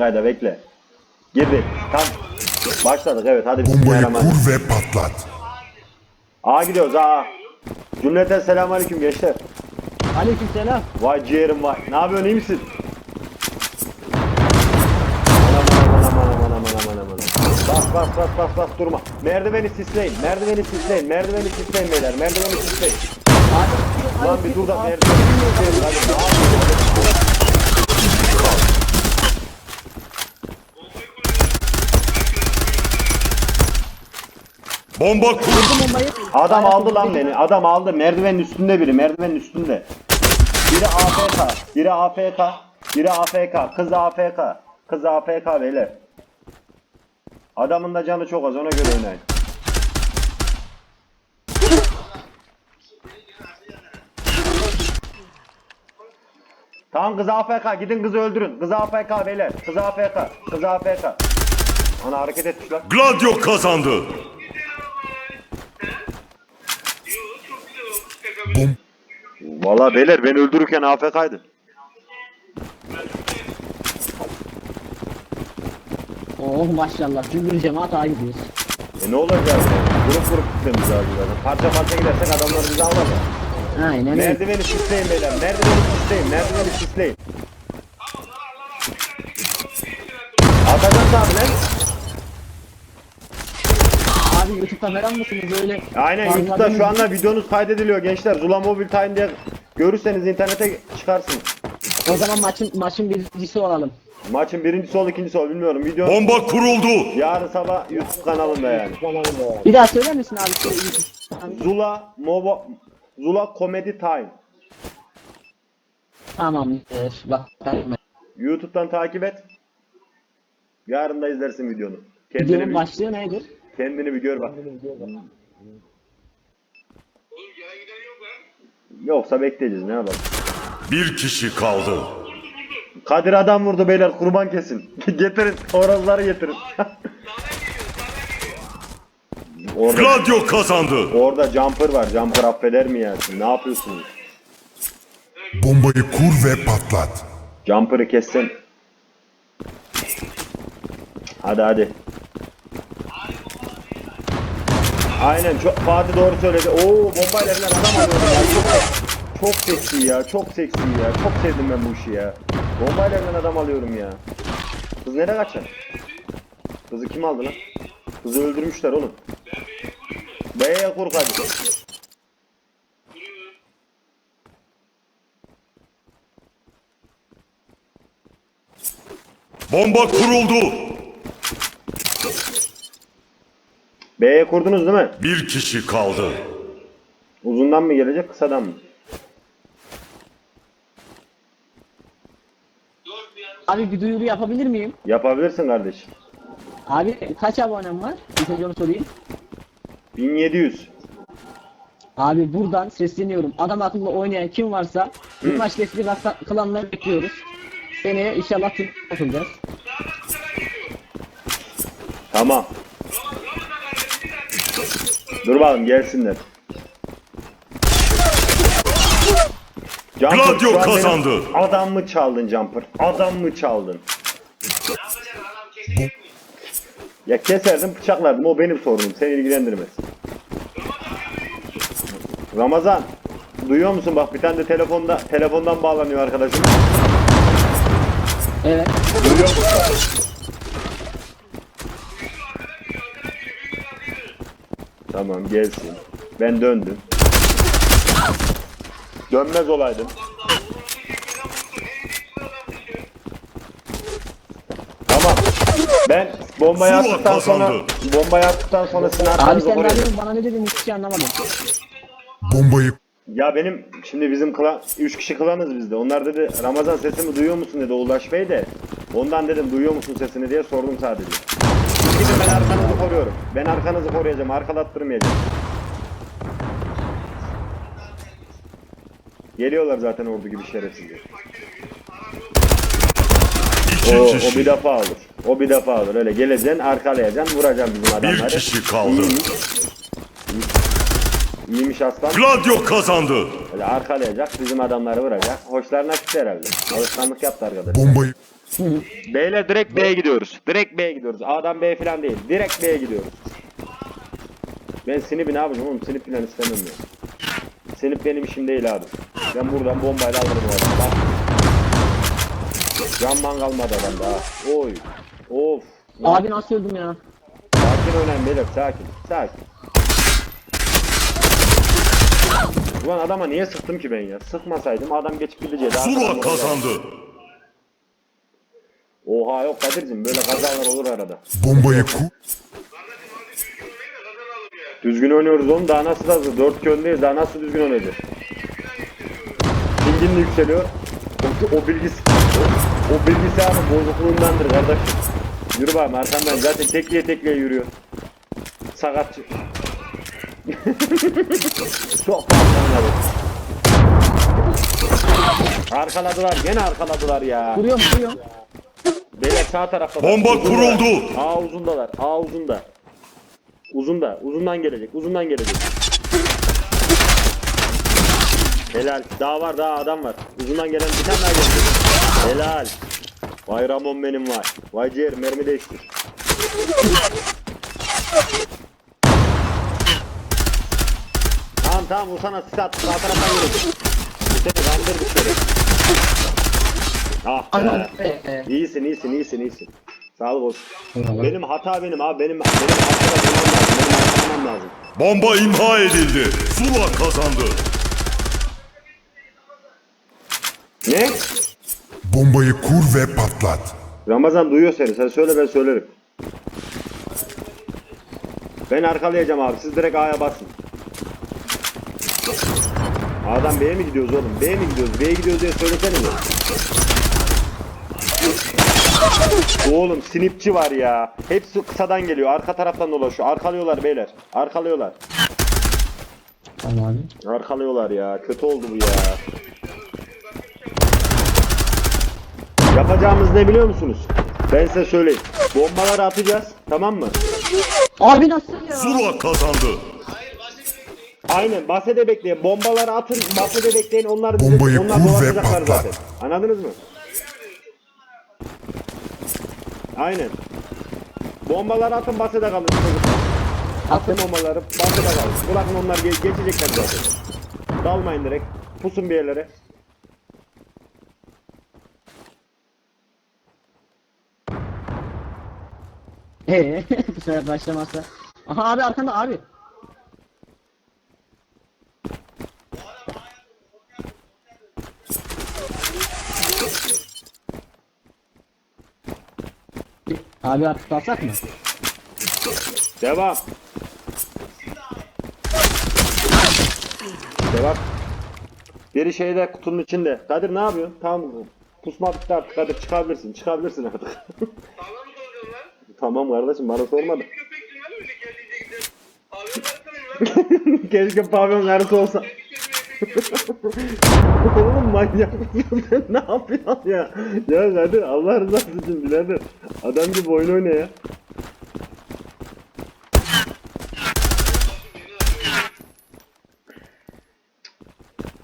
Kayda bekle. Girdi. Tam başladık evet hadi Bombayı bismillahirrahmanirrahim. kur ve patlat. A gidiyoruz A. Cümleten selamünaleyküm gençler. Aleykümselam. Vay ciğerim vay. Ne yapıyorsun iyi misin? Aman aman aman aman aman aman aman. Bas bas bas bas bas durma. Merdiveni sisleyin. Merdiveni sisleyin. Merdiveni sisleyin beyler. Merdiveni sisleyin. Lan bir dur da merdiveni sisleyin. Hadi. Ne yapıyorsun? Bomba kur. Bombayı. Adam aldı lan beni. Adam aldı. Merdivenin üstünde biri. Merdivenin üstünde. Biri AFK. Biri AFK. Biri AFK. Kız AFK. Kız AFK beyler. Adamın da canı çok az. Ona göre oynayın. Tamam kız AFK. Gidin kızı öldürün. Kız AFK beyler. Kız AFK. Kız AFK. Ana hareket etmişler. Gladio kazandı. Valla beyler beni öldürürken AFK'ydı. Oh maşallah. Cümbür cemaat ağa gidiyoruz. E ne olacak yani? Grup grup gitmemiz lazım zaten. Parça parça gidersek adamlar bizi alacak. Aynen öyle. Merdiveni sisleyin beyler. Merdiveni sisleyin. Merdiveni sisleyin. Atacağız abi lan. Abi YouTube'da falan mısınız öyle? Aynen YouTube'da şu anda videonuz kaydediliyor gençler. Zula Mobile Time diye görürseniz internete çıkarsınız. O zaman maçın maçın birincisi olalım. Maçın birincisi ol ikincisi ol bilmiyorum. Video Bomba kuruldu. yarın sabah YouTube kanalında yani. Bir daha söyler misin abi? Zula Mobo Zula Comedy Time. Tamamdır. Bak. ben- YouTube'dan takip et. Yarın da izlersin videonu. Kendini Videonun bir, başlığı nedir? kendini bir gör bak. Yoksa bekleyeceğiz ne yapalım. Bir kişi kaldı. Kadir adam vurdu beyler kurban kesin. getirin horozları getirin. orada, Gladio kazandı. orada jumper var. Jumper affeder mi ya? Siz ne yapıyorsunuz? bombayı kur ve patlat. Jumper'ı kessen. Hadi hadi. Aynen çok Fatih doğru söyledi. Oo bombayla falan adam alıyorum. Çok, çok seksi ya. Çok seksi ya. Çok sevdim ben bu işi ya. Bombayla falan adam alıyorum ya. Kız nereye kaçar? Kızı kim aldı lan? Kızı öldürmüşler oğlum. B'ye kur hadi. Bomba kuruldu. B'ye kurdunuz değil mi? Bir kişi kaldı. Uzundan mı gelecek kısadan mı? Abi bir duyuru yapabilir miyim? Yapabilirsin kardeşim. Abi kaç abonem var? Bir önce onu sorayım. 1700. Abi buradan sesleniyorum. Adam akıllı oynayan kim varsa bir maç destek kılanları bekliyoruz. Seneye inşallah Türk atılacağız. Tamam. Dur bakalım gelsinler. Jumper, Gladio şu an benim kazandı. Adam mı çaldın Jumper? Adam mı çaldın? Ya keserdim bıçaklardım o benim sorunum seni ilgilendirmez. Ramazan duyuyor musun bak bir tane de telefonda telefondan bağlanıyor arkadaşım. Evet. Duyuyor musun? Tamam gelsin. Ben döndüm. Dönmez olaydım. Tamam. Ben bombayı Zula attıktan sonra kazandı. bombayı attıktan sonra sizin Abi arkanızı sen koruyacağım. verdin bana ne dedin hiçbir şey anlamadım. Bombayı Ya benim şimdi bizim klan 3 kişi klanız bizde. Onlar dedi Ramazan sesimi duyuyor musun dedi Ulaş Bey de. Ondan dedim duyuyor musun sesini diye sordum sadece. Şimdi ben arkanızı koruyorum. Ben arkanızı koruyacağım. Arkalattırmayacağım. Geliyorlar zaten ordu gibi şerefsizler. O, o bir defa alır. O bir defa alır. Öyle geleceksin, arkalayacaksın, vuracaksın bizim adamları. Bir kişi kaldı. İyiymiş aslan. Gladio kazandı. Öyle arkalayacak, bizim adamları vuracak. Hoşlarına gitti herhalde. Alışkanlık yaptı arkadaş. bombayı Beyler direkt B'ye gidiyoruz. Direkt B'ye gidiyoruz. A'dan B falan değil. Direkt B'ye gidiyoruz. Ben Snip'i ne yapacağım oğlum? Snip falan istemem ya. Snip benim işim değil abi. Ben buradan bombayla alırım o adamı. Bak. Canman kalmadı adamda ha. Oy. Of. Abi nasıl öldüm ya? Sakin oynayın beyler sakin. Sakin. Ulan adama niye sıktım ki ben ya? Sıkmasaydım adam geçip gidecekti. Zula kazandı. Oha yok Kadir'cim böyle kazalar olur arada. Bombayı kur Düzgün oynuyoruz oğlum daha nasıl hazır? 4 öndeyiz daha nasıl düzgün oynayacağız? Pingin yükseliyor. O, o bilgis o, o bilgisayarın bozukluğundandır kardeşim. Yürü bakayım arkamdan zaten tekliye tekliye yürüyor. Sakatçı. Çok fazla Arkaladılar gene arkaladılar ya. Vuruyorum vuruyorum. Beyler sağ tarafta. Bomba kuruldu. A uzundalar. A uzunda. Uzunda. Uzundan gelecek. Uzundan gelecek. Helal. Daha var daha adam var. Uzundan gelen bir tane daha gelecek. Helal. Vay Ramon benim vay. Vay ciğer mermi değiştir. Tamam tamam o sana sis attı. Sağ taraftan seni kandır bir kere. Ah be. İyisin iyisin iyisin iyisin. Sağlık olsun. Benim hata benim abi benim benim hata bulmam lazım. Benim hatırlamam lazım. Bomba imha edildi. Zula kazandı. Ne? bombayı kur ve patlat. Ramazan duyuyor seni. Sen söyle ben söylerim. Ben arkalayacağım abi. Siz direkt A'ya basın. A'dan B'ye mi gidiyoruz oğlum? B'ye mi gidiyoruz? B'ye gidiyoruz diye söylesene mi? Oğlum sinipçi var ya. Hepsi kısadan geliyor. Arka taraftan dolaşıyor. Arkalıyorlar beyler. Arkalıyorlar. Tamam abi. Arkalıyorlar ya. Kötü oldu bu ya. Yapacağımız ne biliyor musunuz? Ben size söyleyeyim. Bombaları atacağız. Tamam mı? Abi nasıl ya? Zula kazandı. Aynen. Bahsede bekleyin. Bombaları atın. Bahsede bekleyin. Onlar bizi, Bombayı onlar kur ve dolaşacaklar patlat. zaten. Anladınız mı? Aynen. Bombaları atın bahsede kalın. Atın bombaları bahsede kalın. Bırakın onlar ge- geçecekler zaten. Dalmayın direkt. Pusun bir yerlere. Ee, bu sefer başlamazsa. Aha abi arkanda abi. Abi artık kalsak mı? Devam. Devam. Biri şeyde kutunun içinde. Kadir ne yapıyorsun? Tamam. Pusma bitti artık Kadir çıkabilirsin. Çıkabilirsin artık. Mı lan? tamam kardeşim bana sormadın. Keşke pavyon karısı olsa. Oğlum manyak mısın ne yapıyorsun ya? Ya Kadir Allah rızası için birader. Adam gibi oyun oyna ya.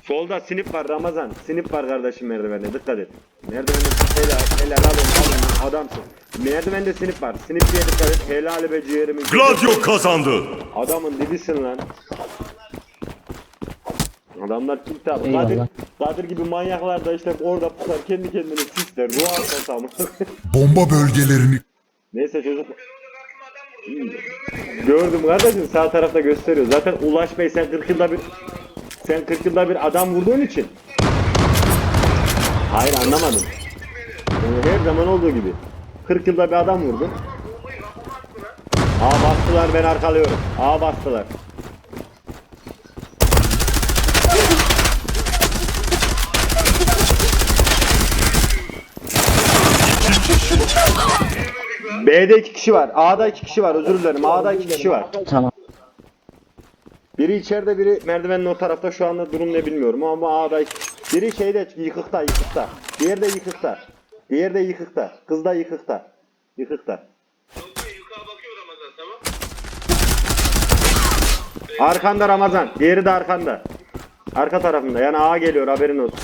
Solda sinip var Ramazan. Sinip var kardeşim merdivende dikkat et. Merdivende helal helal al onu al adamsın. Merdivende sinip var. Sinipçiye dikkat et. Helal be ciğerimi. Gladio kazandı. Adamın dibisin lan. Adamlar kim tabi. Eyvallah. Kadir, Kadir gibi manyaklar da işte orada pusar kendi kendine sisler. Ruh hastası ama. Bomba bölgelerini Neyse çocuk. Gördüm kardeşim sağ tarafta gösteriyor. Zaten Ulaş Bey sen 40 yılda bir sen 40 yılda bir adam vurduğun için. Hayır anlamadım. Yani her zaman olduğu gibi. 40 yılda bir adam vurdun. Aa bastılar ben arkalıyorum. Aa bastılar. B'de iki kişi var. A'da iki kişi var. Özür dilerim. A'da iki kişi var. Tamam. Biri içeride biri merdivenin o tarafta şu anda durum ne bilmiyorum ama A'da biri şeyde yıkıkta yıkıkta. Diğeri de yıkıkta. Diğeri de yıkıkta. Kız da yıkıkta. Yıkıkta. Arkanda Ramazan. Diğeri de arkanda. Arka tarafında. Yani A geliyor haberin olsun.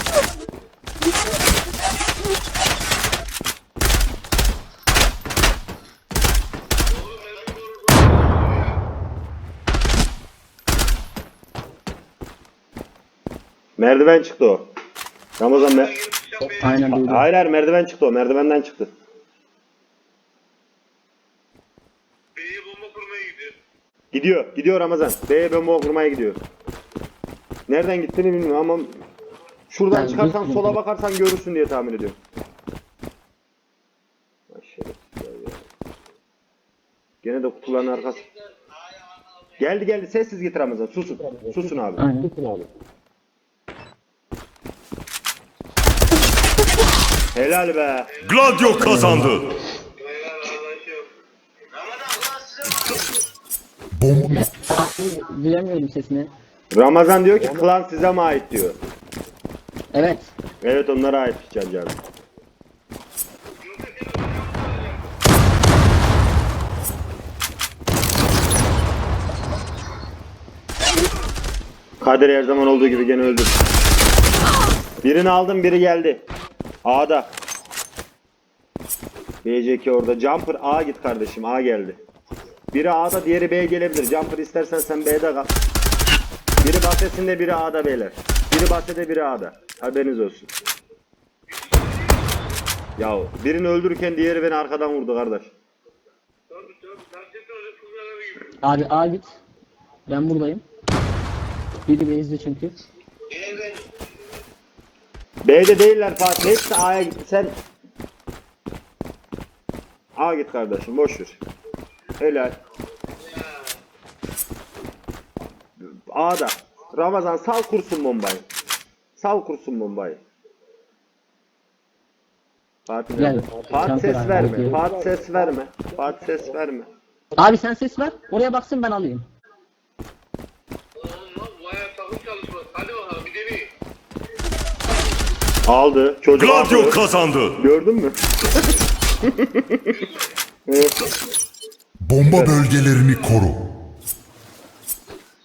Merdiven çıktı o. Ramazan mer. Aynen duydum. Hayır hayır merdiven çıktı o. Merdivenden çıktı. B'ye bomba kurmaya gidiyor. Gidiyor. Gidiyor Ramazan. B'ye bomba kurmaya gidiyor. Nereden gittiğini bilmiyorum ama şuradan Ben çıkarsan gitmedim. sola bakarsan görürsün diye tahmin ediyorum. Ay şerefsizler ya. Gene de kutuların arkası. Geldi geldi sessiz git Ramazan. Susun. Susun abi. Aynen. Helal be. Gladio kazandı. Duyamıyorum sesini. Ramazan diyor ki klan size mi ait diyor. Evet. Evet onlara ait Can Can. Kadir her zaman olduğu gibi gene öldü. Birini aldım biri geldi. A'da. BCK orada. Jumper A git kardeşim. A geldi. Biri A'da diğeri B gelebilir. Jumper istersen sen B'de kal. Biri bahçesinde biri A'da beyler. Biri bahçede biri A'da. Haberiniz olsun. Ya birini öldürürken diğeri beni arkadan vurdu kardeş. Abi A git. Ben buradayım. Biri bezdi çünkü. B'de değiller Fatih. Hepsi A'ya gitti. Sen A git kardeşim boş ver. Helal. A'da. Ramazan sal kursun bombayı. Sal kursun bombayı. Fatih Gel. Fatih ses verme. Fatih ses verme. Fatih ses verme. Abi sen ses ver. Oraya baksın ben alayım. Oğlum lan bayağı takım çalışması. Hadi bakalım bir deneyin. Aldı. Çocuk Gladio aldı. kazandı. Gördün mü? evet. bomba bölgelerini koru.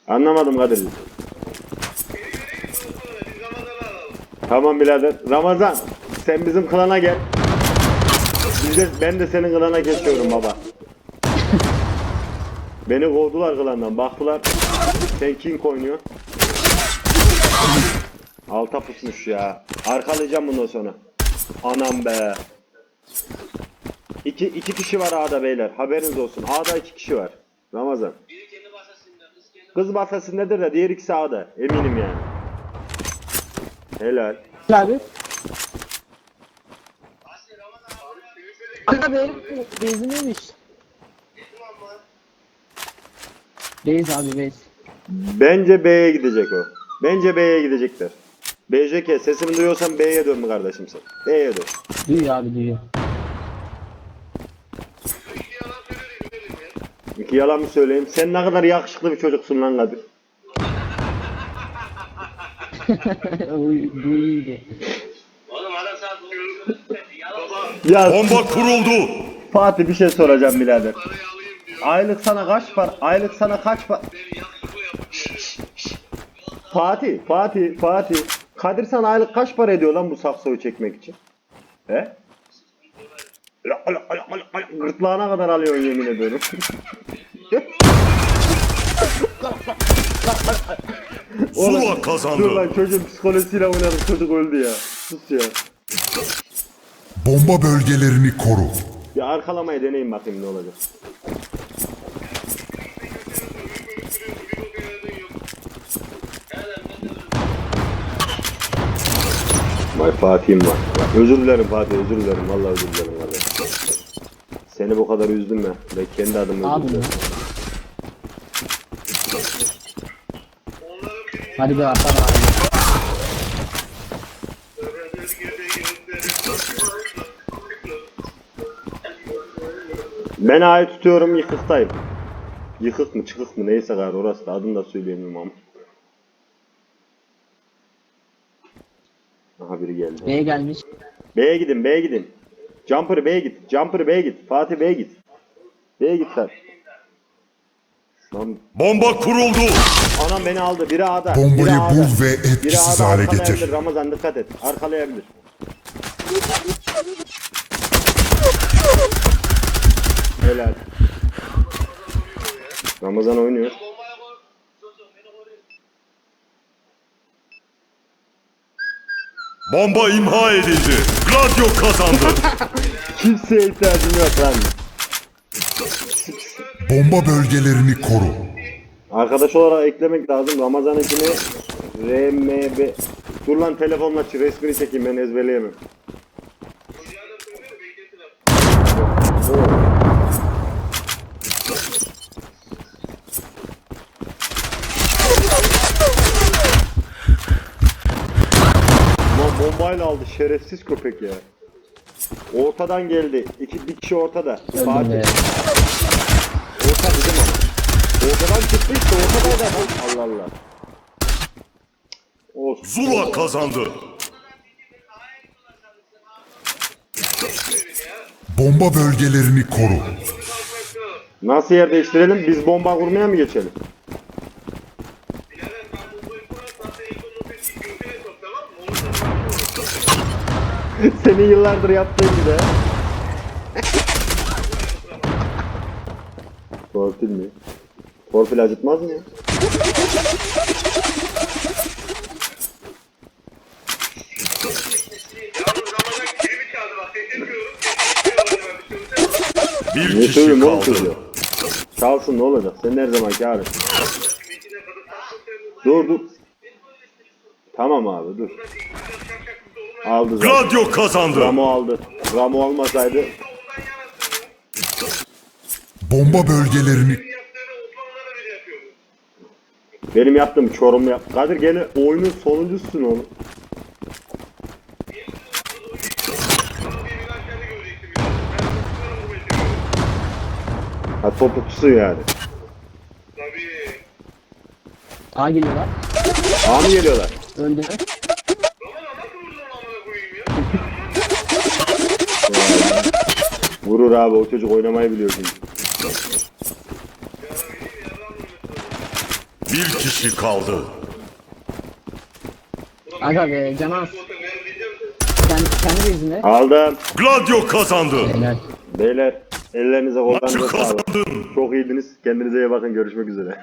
Anlamadım Kadir. Tamam birader. Ramazan sen bizim klana gel. Biz de, ben de senin klana geçiyorum baba. Beni kovdular klandan. Baktılar. Sen King oynuyor. Alta pusmuş ya. Arkalayacağım bundan sonra. Anam be. İki, iki kişi var A'da beyler. Haberiniz olsun. A'da iki kişi var. Ramazan. Kız bahçesindedir de diğer ikisi A'da. Eminim yani. Helal. Abi. abi. Abi benzin neymiş? Beyz abi beyz. Bence B'ye gidecek o. Bence B'ye gidecekler. BJK sesimi duyuyorsan B'ye dön mü kardeşim sen? B'ye dön. Duyuyor abi duyuyor. İki yalan mı söyleyeyim? Sen ne kadar yakışıklı bir çocuksun lan Kadir. Bu iyiydi. Oğlum adam sana Yalan Ya Bomba kuruldu. Fatih bir şey soracağım birader. parayı alayım diyor. Aylık sana kaç para? Aylık sana kaç para? Beni yakışıklı yapın diyor. Fatih, Fatih, Fatih. Kadir sana aylık kaç para ediyor lan bu saksoyu çekmek için? He? Gırtlağına kadar alıyorsun yemin ediyorum. Zula Dur kazandı. lan çocuğun psikolojisiyle oynadık çocuk öldü ya. Sus ya. Bomba bölgelerini koru. Bir arkalamayı deneyin bakayım ne olacak. Vay Fatih'im var. Özür dilerim Fatih, özür dilerim. Vallahi özür dilerim vallahi. Seni bu kadar üzdüm ya. Ben kendi adıma Abi özür dilerim. Hadi be Hasan abi. Ben A'yı tutuyorum, yıkıktayım. Yıkık mı, çıkık mı neyse gari orası da adını da söyleyemiyorum ama. Aha biri geldi. B'ye gelmiş. B'ye gidin, B'ye gidin. Jumper B'ye git. Jumper B'ye git. Fatih B'ye git. B'ye git lan. Lan Bomba kuruldu. anam beni aldı. Biri A'da. Bombayı biri A'da. bul ve Biri etkisiz A'da hale arkalayabilir. getir. Ramazan dikkat et. Arkalayabilir. Helal. Ramazan oynuyor koy. Sus sus beni koru. Bomba imha edildi. Gladio kazandı. Kimseye ihtiyacım yok lan. Bomba bölgelerini koru. Arkadaş olarak eklemek lazım. Ramazan ekini RMB. Dur lan telefonla resmini çekeyim ben ezberleyemem. Yarın söylüyorum beklesin abi. Oo. Lan bombayla aldı şerefsiz köpek ya. Ortadan geldi. İki bir kişi ortada. Öldüm Fatih. be. Orta bizim ama. Ortadan çıktı işte ortada da. Allah Allah. Olsun. Zula kazandı. Bomba bölgelerini koru. Nasıl yer değiştirelim? Biz bomba kurmaya mı geçelim? Birader ben bu boyu kurarsan sen ilk onu bir götüne sok tamam mı? Onu sana Senin yıllardır yaptığın gibi. Torpil mi? Torpil acıtmaz mı? Ben bir Ne kişi oğlum kaldı. çocuğa? Çalsın ne olacak? Sen her tatlı söylüyorum. Dur dur. Tamam abi dur. Aldı zaten. Gladio kazandı. Ramo aldı. Ramo almasaydı Bomba bölgelerini benim yaptığım çorum yap. Kadir gene oyunun sonuncusun oğlum. Ha topukçusun yani. Tabii. A geliyorlar. A mı geliyorlar? Öldü. Vurur abi o çocuk oynamayı biliyor şimdi. Bir kişi kaldı. Aga be de. sen kendi yüzüne. Aldım. Gladio kazandı. Helal. Beyler ellerinize Maçı kollarınıza sağlık. kazandın. Çok iyiydiniz. Kendinize iyi bakın. Görüşmek üzere.